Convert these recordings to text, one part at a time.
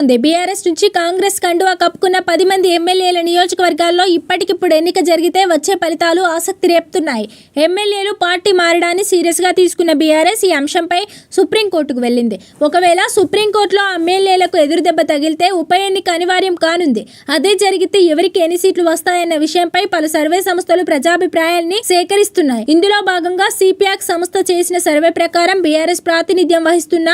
ఉంది. బీఆర్ఎస్ నుంచి కాంగ్రెస్ కండువా కప్పుకున్న పది మంది ఎమ్మెల్యేల నియోజకవర్గాల్లో ఇప్పటికిప్పుడు ఎన్నిక జరిగితే వచ్చే ఫలితాలు ఆసక్తి రేపుతున్నాయి. ఎమ్మెల్యేలు పార్టీ మారడాన్ని సీరియస్గా తీసుకున్న బీఆర్ఎస్ ఈ అంశంపై సుప్రీంకోర్టుకు వెళ్ళింది. ఒకవేళ సుప్రీంకోర్టులో ఎమ్మెల్యేలకు ఎదురుదెబ్బ తగిలితే ఉప ఎన్నిక అనివార్యం కానుంది. అదే జరిగితే ఎవరికి ఎన్ని సీట్లు వస్తాయన్న విషయంపై పలు సర్వే సంస్థలు ప్రజాభిప్రాయాల్ని సేకరిస్తున్నాయి. ఇందులో భాగంగా సిపియాక్ సంస్థ చేసిన సర్వే ప్రకారం బీఆర్ఎస్ ప్రాతినిధ్యం వహిస్తున్న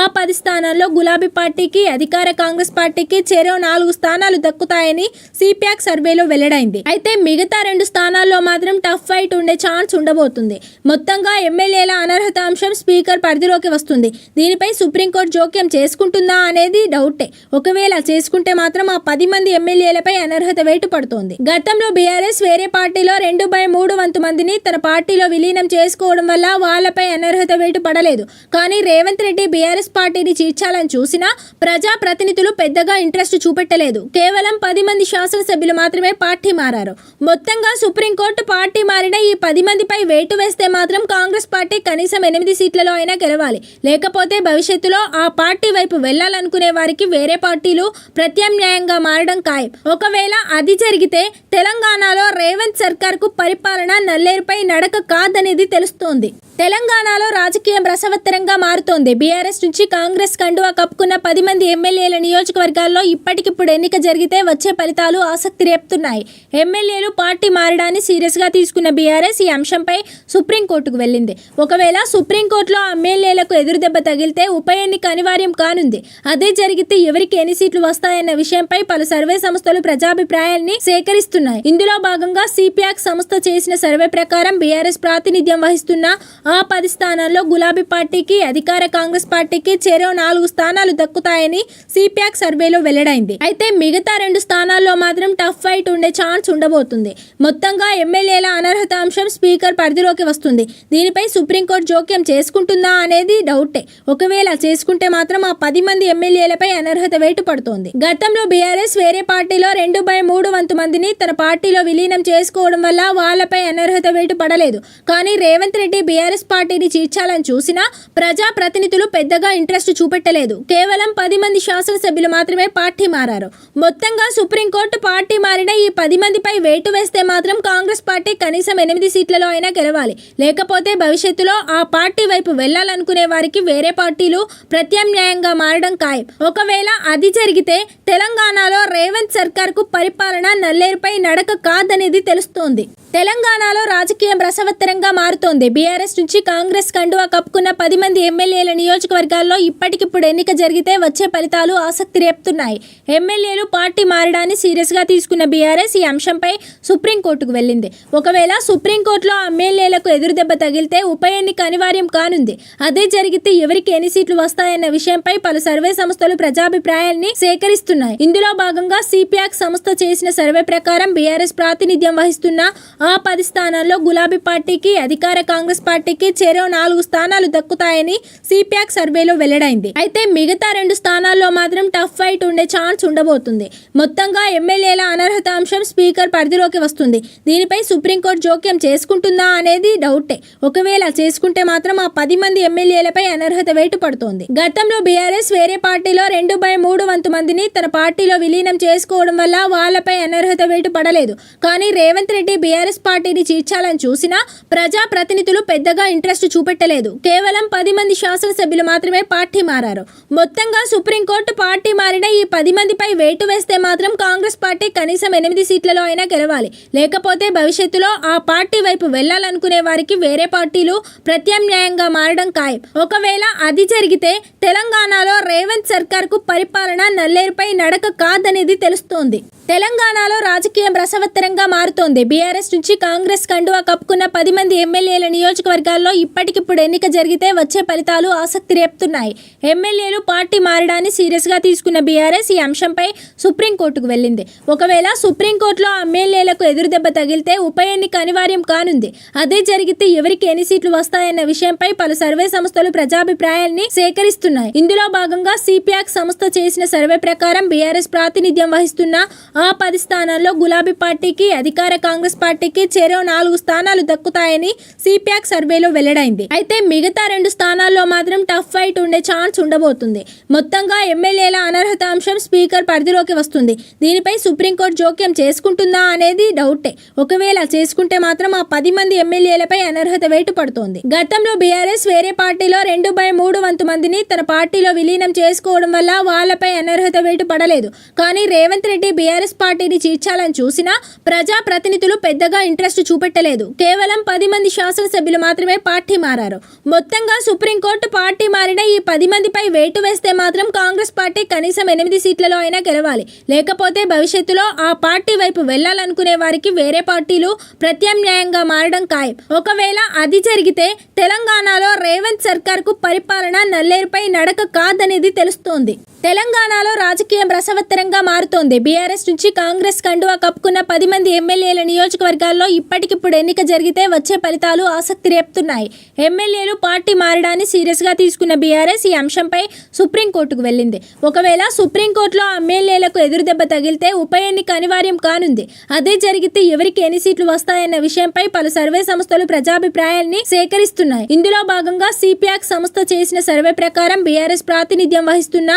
ఆ పది స్థానాల్లో గులాబీ పార్టీకి అధికార కాంగ్రెస్ పార్టీకి చెరో నాలుగు స్థానాలు దక్కుతాయని సిపియాక్ సర్వేలో వెల్లడైంది. అయితే మిగతా రెండు స్థానాల్లో మాత్రం టఫ్ ఫైట్ ఉండే ఛాన్స్ ఉండబోతుంది. మొత్తంగా ఎమ్మెల్యేల అనర్హత అంశం స్పీకర్ పరిధిలోకి వస్తుంది. దీనిపై సుప్రీంకోర్టు జోక్యం చేసుకుంటుందా అనేది డౌటే. ఒకవేళ చేసుకుంటే మాత్రం ఆ పది మంది ఎమ్మెల్యేలపై అనర్హత వేటు పడుతోంది. గతంలో బీఆర్ఎస్ వేరే పార్టీలో రెండు బై మూడు వంతు మందిని తన పార్టీలో విలీనం చేసుకోవడం వల్ల వాళ్ళపై అనర్హత వేటు పడలేదు. కానీ రేవంత్ రెడ్డి బీఆర్ఎస్ పార్టీని చీర్చాలని చూసినా ప్రజా ప్రతినిధులు పెద్దగా ఇంట్రెస్ట్ చూపెట్టలేదు. కేవలం పది మంది శాసనసభ్యులు మాత్రమే పార్టీ మారారు. మొత్తంగా సుప్రీంకోర్టు పార్టీ మారిన ఈ పది మందిపై వేటు వేస్తే మాత్రం కాంగ్రెస్ పార్టీ కనీసం ఎనిమిది సీట్లలో అయినా గెలవాలి. లేకపోతే భవిష్యత్తులో ఆ పార్టీ వైపు వెళ్ళాలనుకునే వారికి వేరే పార్టీలు ప్రత్యామ్నాయంగా మారడం ఖాయం. ఒకవేళ అది జరిగితే తెలంగాణలో రేవంత్ సర్కార్కు పరిపాలన నల్లేరుపై నడక కాదనేది తెలుస్తోంది. తెలంగాణలో రాజకీయం రసవత్తరంగా మారుతోంది. బీఆర్ఎస్ నుంచి కాంగ్రెస్ కండువా కప్పుకున్న పది మంది ఎమ్మెల్యేల నియోజకవర్గాల్లో ఇప్పటికిప్పుడు ఎన్నిక జరిగితే వచ్చే ఫలితాలు ఆసక్తి రేపుతున్నాయి. ఎమ్మెల్యేలు పార్టీ మారడాన్ని సీరియస్గా తీసుకున్న బీఆర్ఎస్ ఈ అంశంపై సుప్రీంకోర్టుకు వెళ్ళింది. ఒకవేళ సుప్రీంకోర్టులో ఎమ్మెల్యేలకు ఎదురుదెబ్బ తగిలితే ఉప ఎన్నిక అనివార్యం కానుంది. అదే జరిగితే ఎవరికి ఎన్ని సీట్లు వస్తాయన్న విషయంపై పలు సర్వే సంస్థలు ప్రజాభిప్రాయాల్ని సేకరిస్తున్నాయి. ఇందులో భాగంగా సిపియాక్ సంస్థ చేసిన సర్వే ప్రకారం బీఆర్ఎస్ ప్రాతినిధ్యం వహిస్తున్న ఆ పది స్థానాల్లో గులాబీ పార్టీకి అధికార కాంగ్రెస్ పార్టీకి చెరో నాలుగు స్థానాలు దక్కుతాయని సిప్యాక్ సర్వేలో వెల్లడైంది. అయితే మిగతా రెండు స్థానాల్లో మాత్రం టఫ్ ఫైట్ ఉండే ఛాన్స్ ఉండబోతుంది. మొత్తంగా ఎమ్మెల్యేల అనర్హత అంశం స్పీకర్ పరిధిలోకి వస్తుంది. దీనిపై సుప్రీంకోర్టు జోక్యం చేసుకుంటుందా అనేది డౌటే. ఒకవేళ చేసుకుంటే మాత్రం ఆ పది మంది ఎమ్మెల్యేలపై అనర్హత వేటు పడుతోంది. గతంలో బీఆర్ఎస్ వేరే పార్టీలో రెండు బై మూడు వంతు మందిని తన పార్టీలో విలీనం చేసుకోవడం వల్ల వాళ్ళపై అనర్హత వేటు పడలేదు. కానీ రేవంత్ రెడ్డి బీఆర్ఎస్ పార్టీని చీర్చాలని చూసినా ప్రజా ప్రతినిధులు పెద్దగా ఇంట్రెస్ట్ చూపెట్టలేదు. కేవలం పది మంది శాసనసభ్యులు మాత్రమే పార్టీ మారారు. మొత్తంగా సుప్రీంకోర్టు పార్టీ మారిన ఈ పది మందిపై వేటు వేస్తే మాత్రం కాంగ్రెస్ పార్టీ కనీసం ఎనిమిది సీట్లలో అయినా గెలవాలి. లేకపోతే భవిష్యత్తులో ఆ పార్టీ వైపు వెళ్ళాలనుకునే వారికి వేరే పార్టీలు ప్రత్యామ్నాయంగా మారడం ఖాయం. ఒకవేళ అది జరిగితే తెలంగాణలో రేవంత్ సర్కార్కు పరిపాలన నల్లేరుపై నడక కాదనేది తెలుస్తోంది. తెలంగాణలో రాజకీయం రసవత్తరంగా మారుతోంది. బీఆర్ఎస్ నుంచి కాంగ్రెస్ కండువా కప్పుకున్న పది మంది ఎమ్మెల్యేల నియోజకవర్గాల్లో ఇప్పటికిప్పుడు ఎన్నిక జరిగితే వచ్చే ఫలితాలు ఆసక్తి రేపుతున్నాయి. ఎమ్మెల్యేలు పార్టీ మారడాన్ని సీరియస్గా తీసుకున్న బీఆర్ఎస్ ఈ అంశంపై సుప్రీంకోర్టుకు వెళ్ళింది. ఒకవేళ సుప్రీంకోర్టులో ఎమ్మెల్యేలకు ఎదురుదెబ్బ తగిలితే ఉప ఎన్నిక అనివార్యం కానుంది. అదే జరిగితే ఎవరికి ఎన్ని సీట్లు వస్తాయన్న విషయంపై పలు సర్వే సంస్థలు ప్రజాభిప్రాయాన్ని సేకరిస్తున్నాయి. ఇందులో భాగంగా సిపియాక్ సంస్థ చేసిన సర్వే ప్రకారం బీఆర్ఎస్ ప్రాతినిధ్యం వహిస్తున్న ఆ పది స్థానాల్లో గులాబీ పార్టీకి అధికార కాంగ్రెస్ పార్టీకి చెరో నాలుగు స్థానాలు దక్కుతాయని సిపియాక్ సర్వేలో వెల్లడైంది. అయితే మిగతా రెండు స్థానాల్లో మాత్రం టఫ్ ఫైట్ ఉండే ఛాన్స్ ఉండబోతుంది. మొత్తంగా ఎమ్మెల్యేల అనర్హత అంశం స్పీకర్ పరిధిలోకి వస్తుంది. దీనిపై సుప్రీంకోర్టు జోక్యం చేసుకుంటుందా అనేది డౌటే. ఒకవేళ చేసుకుంటే మాత్రం ఆ పది మంది ఎమ్మెల్యేలపై అనర్హత వేటు పడుతోంది. గతంలో బీఆర్ఎస్ వేరే పార్టీలో రెండు బై మూడు వంతు మందిని తన పార్టీలో విలీనం చేసుకోవడం వల్ల వాళ్ళపై అనర్హత వేటు పడలేదు. కానీ రేవంత్ రెడ్డి బీఆర్ఎస్ పార్టీని చీర్చాలని చూసినా ప్రజా ప్రతినిధులు పెద్దగా ఇంట్రెస్ట్ చూపెట్టలేదు. కేవలం పది మంది శాసనసభ్యులు మాత్రమే పార్టీ మారారు. మొత్తంగా సుప్రీంకోర్టు పార్టీ మారిన ఈ పది మందిపై వేటు వేస్తే మాత్రం కాంగ్రెస్ పార్టీ కనీసం ఎనిమిది సీట్లలో అయినా గెలవాలి. లేకపోతే భవిష్యత్తులో ఆ పార్టీ వైపు వెళ్ళాలనుకునే వారికి వేరే పార్టీలు ప్రత్యామ్నాయంగా మారడం ఖాయం. ఒకవేళ అది జరిగితే తెలంగాణలో రేవంత్ సర్కార్కు పరిపాలన నల్లేరుపై నడక కాదనేది తెలుస్తోంది. తెలంగాణలో రాజకీయం రసవత్తరంగా మారుతోంది. బీఆర్ఎస్ నుంచి కాంగ్రెస్ కండువా కప్పుకున్న పది మంది ఎమ్మెల్యేల నియోజకవర్గాల్లో ఇప్పటికిప్పుడు ఎన్నిక జరిగితే వచ్చే ఫలితాలు ఆసక్తి రేపుతున్నాయి. ఎమ్మెల్యేలు పార్టీ మారడాన్ని సీరియస్గా తీసుకున్న బీఆర్ఎస్ ఈ అంశంపై సుప్రీంకోర్టుకు వెళ్ళింది. ఒకవేళ సుప్రీంకోర్టులో ఎమ్మెల్యేలకు ఎదురుదెబ్బ తగిలితే ఉప ఎన్నిక అనివార్యం కానుంది. అదే జరిగితే ఎవరికి ఎన్ని సీట్లు వస్తాయన్న విషయంపై పలు సర్వే సంస్థలు ప్రజాభిప్రాయాల్ని సేకరిస్తున్నాయి. ఇందులో భాగంగా సిపియాక్ సంస్థ చేసిన సర్వే ప్రకారం బీఆర్ఎస్ ప్రాతినిధ్యం వహిస్తున్న ఆ పది స్థానాల్లో గులాబీ పార్టీకి అధికార కాంగ్రెస్ పార్టీకి చెరో నాలుగు స్థానాలు దక్కుతాయని సిపియాక్ సర్వేలో వెల్లడైంది. అయితే మిగతా రెండు స్థానాల్లో మాత్రం టఫ్ ఫైట్ ఉండే ఛాన్స్ ఉండబోతుంది. మొత్తంగా ఎమ్మెల్యేల అనర్హత అంశం స్పీకర్ పరిధిలోకి వస్తుంది. దీనిపై సుప్రీంకోర్టు జోక్యం చేసుకుంటుందా అనేది డౌటే. ఒకవేళ చేసుకుంటే మాత్రం ఆ పది మంది ఎమ్మెల్యేలపై అనర్హత వేటు పడుతోంది. గతంలో బీఆర్ఎస్ వేరే పార్టీలో రెండు బై మూడు వంతు మందిని తన పార్టీలో విలీనం చేసుకోవడం వల్ల వాళ్ళపై అనర్హత వేటు పడలేదు. కానీ రేవంత్ రెడ్డి బీఆర్ఎస్ పార్టీని చీర్చాలని చూసినా ప్రజా ప్రతినిధులు పెద్దగా ఇంట్రెస్ట్ చూపెట్టలేదు. కేవలం పది మంది శాసనసభ్యులు మాత్రమే పార్టీ మారారు. మొత్తంగా సుప్రీంకోర్టు పార్టీ మారిన ఈ పది మందిపై వేటు వేస్తే మాత్రం కాంగ్రెస్ పార్టీ కనీసం ఎనిమిది సీట్లలో అయినా గెలవాలి. లేకపోతే భవిష్యత్తులో ఆ పార్టీ వైపు వెళ్ళాలనుకునే వారికి వేరే పార్టీలు ప్రత్యామ్నాయంగా మారడం ఖాయం. ఒకవేళ అది జరిగితే తెలంగాణలో రేవంత్ సర్కార్కు పరిపాలన నల్లేరుపై నడక కాదనేది తెలుస్తోంది. తెలంగాణలో రాజకీయం రసవత్తరంగా మారుతోంది. బీఆర్ఎస్ నుంచి కాంగ్రెస్ కండువా కప్పుకున్న పది మంది ఎమ్మెల్యేల నియోజకవర్గాల్లో ఇప్పటికిప్పుడు ఎన్నిక జరిగితే వచ్చే ఫలితాలు ఆసక్తి రేపుతున్నాయి. ఎమ్మెల్యేలు పార్టీ మారడాన్ని సీరియస్గా తీసుకున్న బీఆర్ఎస్ ఈ అంశంపై సుప్రీంకోర్టుకు వెళ్ళింది. ఒకవేళ సుప్రీంకోర్టులో ఎమ్మెల్యేలకు ఎదురుదెబ్బ తగిలితే ఉప ఎన్నిక అనివార్యం కానుంది. అదే జరిగితే ఎవరికి ఎన్ని సీట్లు వస్తాయన్న విషయంపై పలు సర్వే సంస్థలు ప్రజాభిప్రాయాల్ని సేకరిస్తున్నాయి. ఇందులో భాగంగా సిపియాక్ సంస్థ చేసిన సర్వే ప్రకారం బీఆర్ఎస్ ప్రాతినిధ్యం వహిస్తున్న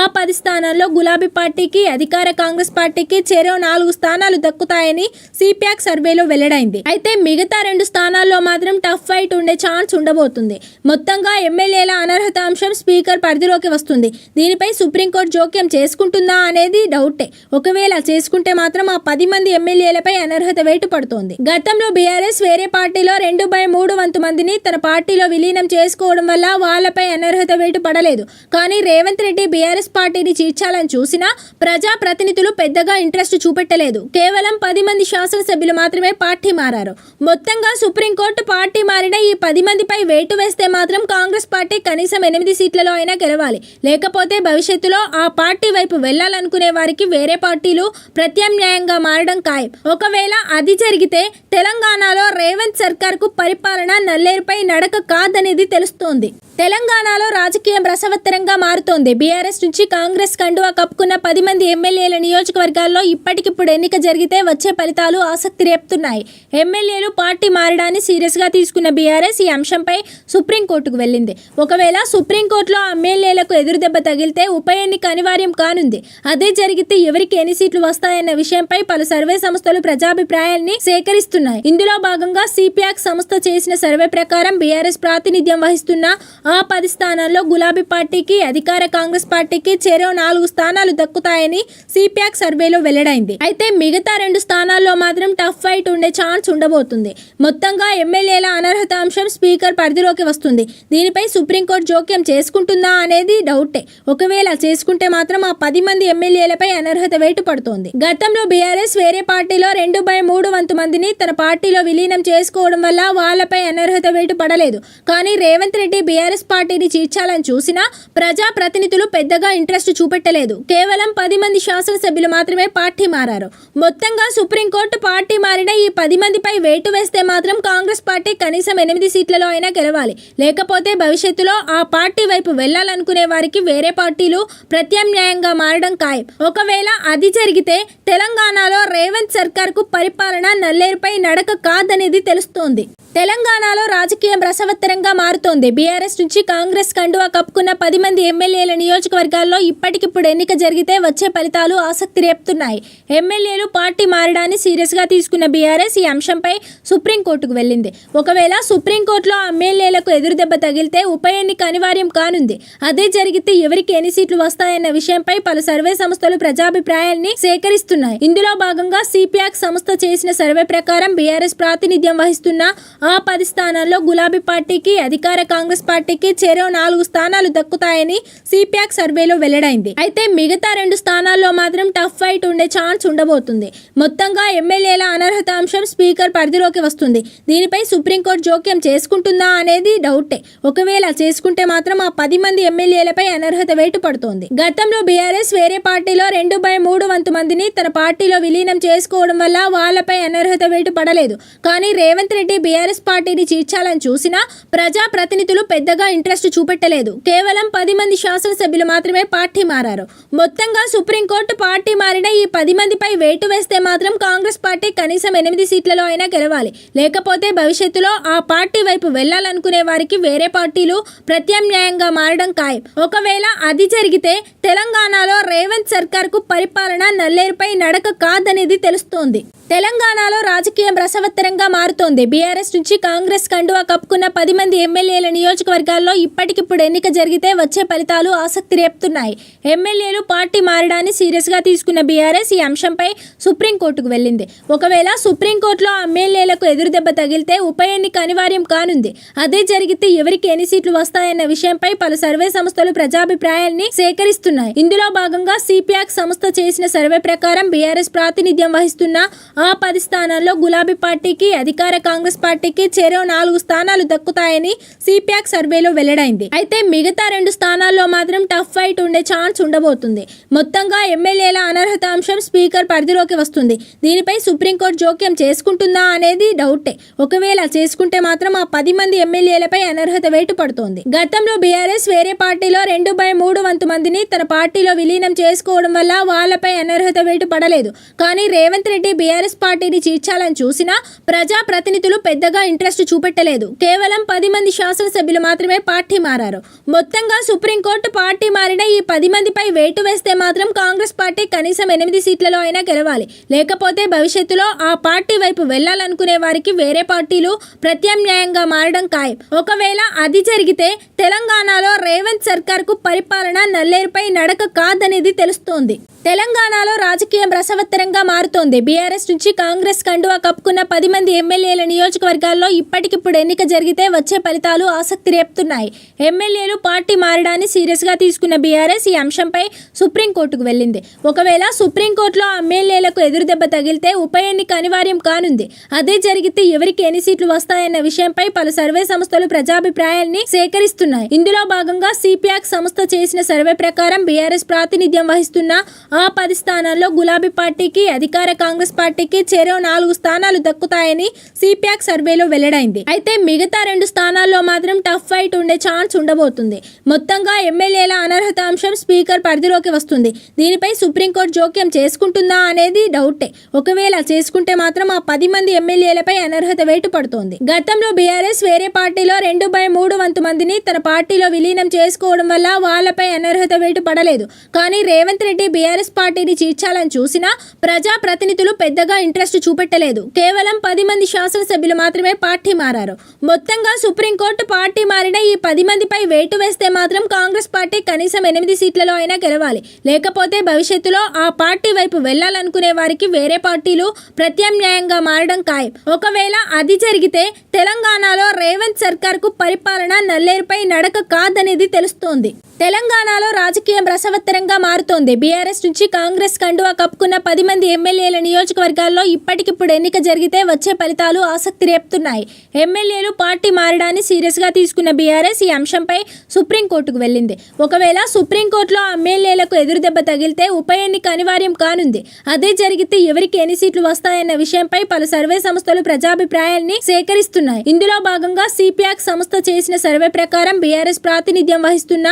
ఆ పది స్థానాల్లో గులాబీ పార్టీకి అధికార కాంగ్రెస్ పార్టీ పార్టీకి చెరో నాలుగు స్థానాలు దక్కుతాయని సిపియాక్ సర్వేలో వెల్లడైంది. అయితే మిగతా రెండు స్థానాల్లో మాత్రం టఫ్ ఫైట్ ఉండే ఛాన్స్ ఉండబోతుంది. మొత్తంగా ఎమ్మెల్యేల అనర్హత అంశం స్పీకర్ పరిధిలోకి వస్తుంది. దీనిపై సుప్రీంకోర్టు జోక్యం చేసుకుంటుందా అనేది డౌటే. ఒకవేళ చేసుకుంటే మాత్రం ఆ పది మంది ఎమ్మెల్యేలపై అనర్హత వేటు పడుతోంది. గతంలో బీఆర్ఎస్ వేరే పార్టీలో రెండు బై మూడు వంతు మందిని తన పార్టీలో విలీనం చేసుకోవడం వల్ల వాళ్ళపై అనర్హత వేటు పడలేదు. కానీ రేవంత్ రెడ్డి బీఆర్ఎస్ పార్టీని చీర్చాలని చూసినా ప్రజా ప్రతినిధులు పెద్దగా ఇంట్రెస్ట్ చూపెట్టలేదు. కేవలం పది మంది శాసనసభ్యులు మాత్రమే పార్టీ మారారు. మొత్తంగా సుప్రీంకోర్టు పార్టీ మారిన ఈ పది మందిపై వేటు వేస్తే మాత్రం కాంగ్రెస్ పార్టీ కనీసం ఎనిమిది సీట్లలో అయినా గెలవాలి. లేకపోతే భవిష్యత్తులో ఆ పార్టీ వైపు వెళ్ళాలనుకునే వారికి వేరే పార్టీలు ప్రత్యామ్నాయంగా మారడం ఖాయం. ఒకవేళ అది జరిగితే తెలంగాణలో రేవంత్ సర్కార్కు పరిపాలన నల్లేరుపై నడక కాదనేది తెలుస్తోంది. తెలంగాణలో రాజకీయం రసవత్తరంగా మారుతోంది. బీఆర్ఎస్ నుంచి కాంగ్రెస్ కండువా కప్పుకున్న పది మంది ఎమ్మెల్యేల నియోజకవర్గాల్లో ఇప్పటికిప్పుడు ఎన్నిక జరిగితే వచ్చే ఫలితాలు ఆసక్తి రేపుతున్నాయి. ఎమ్మెల్యేలు పార్టీ మారడాన్ని సీరియస్గా తీసుకున్న బీఆర్ఎస్ ఈ అంశంపై సుప్రీంకోర్టుకు వెళ్ళింది. ఒకవేళ సుప్రీంకోర్టులో ఎమ్మెల్యేలకు ఎదురుదెబ్బ తగిలితే ఉప ఎన్నిక అనివార్యం కానుంది. అదే జరిగితే ఎవరికి ఎన్ని సీట్లు వస్తాయన్న విషయంపై పలు సర్వే సంస్థలు ప్రజాభిప్రాయాల్ని సేకరిస్తున్నాయి. ఇందులో భాగంగా సిపియాక్ సంస్థ చేసిన సర్వే ప్రకారం బీఆర్ఎస్ ప్రాతినిధ్యం వహిస్తున్న ఆ పది స్థానాల్లో గులాబీ పార్టీకి అధికార కాంగ్రెస్ పార్టీకి చెరో నాలుగు స్థానాలు దక్కుతాయని సిపియాక్ సర్వేలో వెల్లడైంది. అయితే మిగతా రెండు స్థానాల్లో మాత్రం టఫ్ ఫైట్ ఉండే ఛాన్స్ ఉండబోతుంది. మొత్తంగా ఎమ్మెల్యేల అనర్హత అంశం స్పీకర్ పరిధిలోకి వస్తుంది. దీనిపై సుప్రీంకోర్టు జోక్యం చేసుకుంటుందా అనేది డౌటే. ఒకవేళ చేసుకుంటే మాత్రం ఆ పది మంది ఎమ్మెల్యేలపై అనర్హత వేటు పడుతోంది. గతంలో బీఆర్ఎస్ వేరే పార్టీలో రెండు బై మూడు వంతు మందిని తన పార్టీలో విలీనం చేసుకోవడం వల్ల వాళ్ళపై అనర్హత వేటు పడలేదు. కానీ రేవంత్ రెడ్డి బీఆర్ఎస్ కాంగ్రెస్ పార్టీని చీర్చాలని చూసినా ప్రజా ప్రతినిధులు పెద్దగా ఇంట్రెస్ట్ చూపెట్టలేదు. కేవలం పది మంది శాసనసభ్యులు మాత్రమే పార్టీ మారారు. మొత్తంగా సుప్రీంకోర్టు పార్టీ మారిన ఈ పది మందిపై వేటు వేస్తే మాత్రం కాంగ్రెస్ పార్టీ కనీసం ఎనిమిది సీట్లలో అయినా గెలవాలి. లేకపోతే భవిష్యత్తులో ఆ పార్టీ వైపు వెళ్ళాలనుకునే వారికి వేరే పార్టీలు ప్రత్యామ్నాయంగా మారడం ఖాయం. ఒకవేళ అది జరిగితే తెలంగాణలో రేవంత్ సర్కార్కు పరిపాలన నల్లేరుపై నడక కాదనేది తెలుస్తోంది. తెలంగాణలో రాజకీయం రసవత్తరంగా మారుతోంది. బీఆర్ఎస్ నుంచి కాంగ్రెస్ కండువా కప్పుకున్న పది మంది ఎమ్మెల్యేల నియోజకవర్గాల్లో ఇప్పటికిప్పుడు ఎన్నిక జరిగితే వచ్చే ఫలితాలు ఆసక్తి రేపుతున్నాయి. ఎమ్మెల్యేలు పార్టీ మారడాన్ని సీరియస్గా తీసుకున్న బీఆర్ఎస్ ఈ అంశంపై సుప్రీంకోర్టుకు వెళ్ళింది. ఒకవేళ సుప్రీంకోర్టులో ఎమ్మెల్యేలకు ఎదురుదెబ్బ తగిలితే ఉప ఎన్నిక అనివార్యం కానుంది. అదే జరిగితే ఎవరికి ఎన్ని సీట్లు వస్తాయన్న విషయంపై పలు సర్వే సంస్థలు ప్రజాభిప్రాయాల్ని సేకరిస్తున్నాయి. ఇందులో భాగంగా సిపియాక్ సంస్థ చేసిన సర్వే ప్రకారం బీఆర్ఎస్ ప్రాతినిధ్యం వహిస్తున్న ఆ పది స్థానాల్లో గులాబీ పార్టీకి అధికార కాంగ్రెస్ పార్టీకి చెరో నాలుగు స్థానాలు దక్కుతాయని సిపియాక్ సర్వేలో వెల్లడైంది. అయితే మిగతా రెండు స్థానాల్లో మాత్రం టఫ్ ఫైట్ ఉండే ఛాన్స్ ఉండబోతుంది. మొత్తంగా ఎమ్మెల్యేల అనర్హత అంశం స్పీకర్ పరిధిలోకి వస్తుంది. దీనిపై సుప్రీంకోర్టు జోక్యం చేసుకుంటుందా అనేది డౌటే. ఒకవేళ చేసుకుంటే మాత్రం ఆ పది మంది ఎమ్మెల్యేలపై అనర్హత వేటు పడుతోంది. గతంలో బీఆర్ఎస్ వేరే పార్టీలో రెండు బై మూడు వంతు మందిని తన పార్టీలో విలీనం చేసుకోవడం వల్ల వాళ్ళపై అనర్హత వేటు పడలేదు. కానీ రేవంత్ రెడ్డి బీఆర్ఎస్ కాంగ్రెస్ పార్టీని చీర్చాలని చూసినా ప్రజా ప్రతినిధులు పెద్దగా ఇంట్రెస్ట్ చూపెట్టలేదు. కేవలం పది మంది శాసనసభ్యులు మాత్రమే పార్టీ మారారు. మొత్తంగా సుప్రీంకోర్టు పార్టీ మారిన ఈ పది మందిపై వేటు వేస్తే మాత్రం కాంగ్రెస్ పార్టీ కనీసం ఎనిమిది సీట్లలో అయినా గెలవాలి. లేకపోతే భవిష్యత్తులో ఆ పార్టీ వైపు వెళ్ళాలనుకునే వారికి వేరే పార్టీలు ప్రత్యామ్నాయంగా మారడం ఖాయం. ఒకవేళ అది జరిగితే తెలంగాణలో రేవంత్ సర్కార్కు పరిపాలన నల్లేరుపై నడక కాదనేది తెలుస్తోంది. తెలంగాణలో రాజకీయం రసవత్తరంగా మారుతోంది. బీఆర్ఎస్ నుంచి కాంగ్రెస్ కండువా కప్పుకున్న పది మంది ఎమ్మెల్యేల నియోజకవర్గాల్లో ఇప్పటికిప్పుడు ఎన్నిక జరిగితే వచ్చే ఫలితాలు ఆసక్తి రేపుతున్నాయి. ఎమ్మెల్యేలు పార్టీ మారడాన్ని సీరియస్గా తీసుకున్న బీఆర్ఎస్ ఈ అంశంపై సుప్రీంకోర్టుకు వెళ్ళింది. ఒకవేళ సుప్రీంకోర్టులో ఆ ఎమ్మెల్యేలకు ఎదురుదెబ్బ తగిలితే ఉప ఎన్నిక అనివార్యం కానుంది. అదే జరిగితే ఎవరికి ఎన్ని సీట్లు వస్తాయన్న విషయంపై పలు సర్వే సంస్థలు ప్రజాభిప్రాయాల్ని సేకరిస్తున్నాయి. ఇందులో భాగంగా సిపియాక్ సంస్థ చేసిన సర్వే ప్రకారం బీఆర్ఎస్ ప్రాతినిధ్యం వహిస్తున్న ఆ పది స్థానాల్లో గులాబీ పార్టీకి అధికార కాంగ్రెస్ పార్టీకి చెరో నాలుగు స్థానాలు దక్కుతాయని సిపియాక్ సర్వేలో వెల్లడైంది. అయితే మిగతా రెండు స్థానాల్లో మాత్రం టఫ్ ఫైట్ ఉండే ఛాన్స్ ఉండబోతుంది. మొత్తంగా ఎమ్మెల్యేల అనర్హత అంశం స్పీకర్ పరిధిలోకి వస్తుంది. దీనిపై సుప్రీంకోర్టు జోక్యం చేసుకుంటుందా అనేది డౌటే. ఒకవేళ చేసుకుంటే మాత్రం ఆ పది మంది ఎమ్మెల్యేలపై అనర్హత వేటు పడుతోంది. గతంలో బీఆర్ఎస్ వేరే పార్టీలో రెండు బై మూడు వంతు మందిని తన పార్టీలో విలీనం చేసుకోవడం వల్ల వాళ్ళపై అనర్హత వేటు పడలేదు. కానీ రేవంత్ రెడ్డి బీఆర్ఎస్ పార్టీని చీర్చాలని చూసినా ప్రజా ప్రతినిధులు పెద్దగా ఇంట్రెస్ట్ చూపెట్టలేదు. కేవలం పది మంది శాసనసభ్యులు మాత్రమే పార్టీ మారారు. మొత్తంగా సుప్రీంకోర్టు పార్టీ మారిన ఈ పది మందిపై వేటు వేస్తే మాత్రం కాంగ్రెస్ పార్టీ కనీసం ఎనిమిది సీట్లలో అయినా గెలవాలి. లేకపోతే భవిష్యత్తులో ఆ పార్టీ వైపు వెళ్ళాలనుకునే వారికి వేరే పార్టీలు ప్రత్యామ్నాయంగా మారడం ఖాయం. ఒకవేళ అది జరిగితే తెలంగాణలో రేవంత్ సర్కార్కు పరిపాలన నల్లేరుపై నడక కాదనేది తెలుస్తోంది. తెలంగాణలో రాజకీయం రసవత్తరంగా మారుతోంది. బీఆర్ఎస్ నుంచి కాంగ్రెస్ కండువా కప్పుకున్న పది మంది ఎమ్మెల్యేల నియోజకవర్గాల్లో ఇప్పటికిప్పుడు ఎన్నిక జరిగితే వచ్చే ఫలితాలు ఆసక్తి రేపుతున్నాయి. ఎమ్మెల్యేలు పార్టీ మారడాన్ని సీరియస్గా తీసుకున్న బీఆర్ఎస్ ఈ అంశంపై సుప్రీంకోర్టుకు వెళ్ళింది. ఒకవేళ సుప్రీంకోర్టులో ఎమ్మెల్యేలకు ఎదురుదెబ్బ తగిలితే ఉప ఎన్నిక అనివార్యం కానుంది. అదే జరిగితే ఎవరికి ఎన్ని సీట్లు వస్తాయన్న విషయంపై పలు సర్వే సంస్థలు ప్రజాభిప్రాయాల్ని సేకరిస్తున్నాయి. ఇందులో భాగంగా సిపియాక్ సంస్థ చేసిన సర్వే ప్రకారం బీఆర్ఎస్ ప్రాతినిధ్యం వహిస్తున్న ఆ పది స్థానాల్లో గులాబీ పార్టీకి అధికార కాంగ్రెస్ పార్టీకి చెరో నాలుగు స్థానాలు దక్కుతాయని సిపియాక్ సర్వేలో వెల్లడైంది. అయితే మిగతా రెండు స్థానాల్లో మాత్రం టఫ్ ఫైట్ ఉండే ఛాన్స్ ఉండబోతుంది. మొత్తంగా ఎమ్మెల్యేల అనర్హత అంశం స్పీకర్ పరిధిలోకి వస్తుంది. దీనిపై సుప్రీంకోర్టు జోక్యం చేసుకుంటుందా అనేది డౌటే. ఒకవేళ చేసుకుంటే మాత్రం ఆ పది మంది ఎమ్మెల్యేలపై అనర్హత వేటు పడుతోంది. గతంలో బీఆర్ఎస్ వేరే పార్టీలో రెండు బై మూడు వంతు మందిని తన పార్టీలో విలీనం చేసుకోవడం వల్ల వాళ్ళపై అనర్హత వేటు పడలేదు. కానీ రేవంత్ రెడ్డి బీఆర్ఎస్ పార్టీని చీర్చాలని చూసినా ప్రజా ప్రతినిధులు పెద్దగా ఇంట్రెస్ట్ చూపెట్టలేదు. కేవలం పది మంది శాసనసభ్యులు మాత్రమే పార్టీ మారారు. మొత్తంగా సుప్రీంకోర్టు పార్టీ మారిన ఈ పది మందిపై వేటు వేస్తే మాత్రం కాంగ్రెస్ పార్టీ కనీసం ఎనిమిది సీట్లలో అయినా గెలవాలి. లేకపోతే భవిష్యత్తులో ఆ పార్టీ వైపు వెళ్ళాలనుకునే వారికి వేరే పార్టీలు ప్రత్యామ్నాయంగా మారడం ఖాయం. ఒకవేళ అది జరిగితే తెలంగాణలో రేవంత్ సర్కార్కు పరిపాలన నల్లేరుపై నడక కాదనేది తెలుస్తోంది. తెలంగాణలో రాజకీయం రసవత్తరంగా మారుతోంది. బీఆర్ఎస్ నుంచి కాంగ్రెస్ కండువా కప్పుకున్న పది మంది ఎమ్మెల్యేల నియోజకవర్గాల్లో ఇప్పటికిప్పుడు ఎన్నిక జరిగితే వచ్చే ఫలితాలు ఆసక్తి రేపుతున్నాయి. ఎమ్మెల్యేలు పార్టీ మారడాన్ని సీరియస్గా తీసుకున్న బీఆర్ఎస్ ఈ అంశంపై సుప్రీంకోర్టుకు వెళ్ళింది. ఒకవేళ సుప్రీంకోర్టులో ఎమ్మెల్యేలకు ఎదురుదెబ్బ తగిలితే ఉప ఎన్నిక అనివార్యం కానుంది. అదే జరిగితే ఎవరికి ఎన్ని సీట్లు వస్తాయన్న విషయంపై పలు సర్వే సంస్థలు ప్రజాభిప్రాయాల్ని సేకరిస్తున్నాయి. ఇందులో భాగంగా సిపియాక్ సంస్థ చేసిన సర్వే ప్రకారం బీఆర్ఎస్ ప్రాతినిధ్యం వహిస్తున్న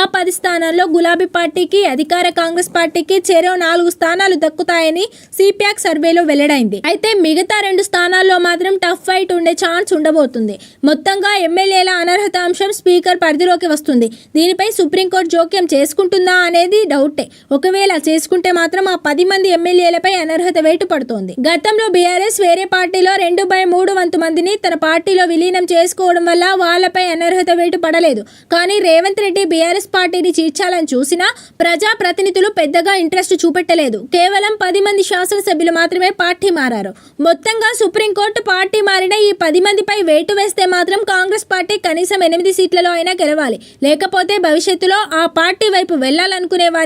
ఆ పది స్థానాల్లో గులాబీ పార్టీకి అధికార కాంగ్రెస్ పార్టీ పార్టీకి చెరో నాలుగు స్థానాలు దక్కుతాయని సిపియాక్ సర్వేలో వెల్లడైంది. అయితే మిగతా రెండు స్థానాల్లో మాత్రం టఫ్ ఫైట్ ఉండే ఛాన్స్ ఉండబోతుంది. మొత్తంగా ఎమ్మెల్యేల అనర్హత అంశం స్పీకర్ పరిధిలోకి వస్తుంది. దీనిపై సుప్రీంకోర్టు జోక్యం చేసుకుంటుందా అనేది డౌటే. ఒకవేళ చేసుకుంటే మాత్రం ఆ పది మంది ఎమ్మెల్యేలపై అనర్హత వేటు పడుతోంది. గతంలో బీఆర్ఎస్ వేరే పార్టీలో రెండు బై మూడు వంతు మందిని తన పార్టీలో విలీనం చేసుకోవడం వల్ల వాళ్ళపై అనర్హత వేటు పడలేదు. కానీ రేవంత్ రెడ్డి బీఆర్ఎస్ పార్టీని చీర్చాలని చూసినా ప్రజా ప్రతినిధులు పెద్దగా ఇంట్రెస్ట్ చూపెట్టలేదు. కేవలం పది మంది శాసనసభ్యులు మాత్రమే పార్టీ మారారు. మొత్తంగా సుప్రీంకోర్టు పార్టీ మారిన ఈ పది మందిపై వేటు వేస్తే మాత్రం కాంగ్రెస్ పార్టీ కనీసం ఎనిమిది సీట్లలో అయినా గెలవాలి. లేకపోతే భవిష్యత్తులో ఆ పార్టీ వైపు వెళ్ళాలనుకునే వారి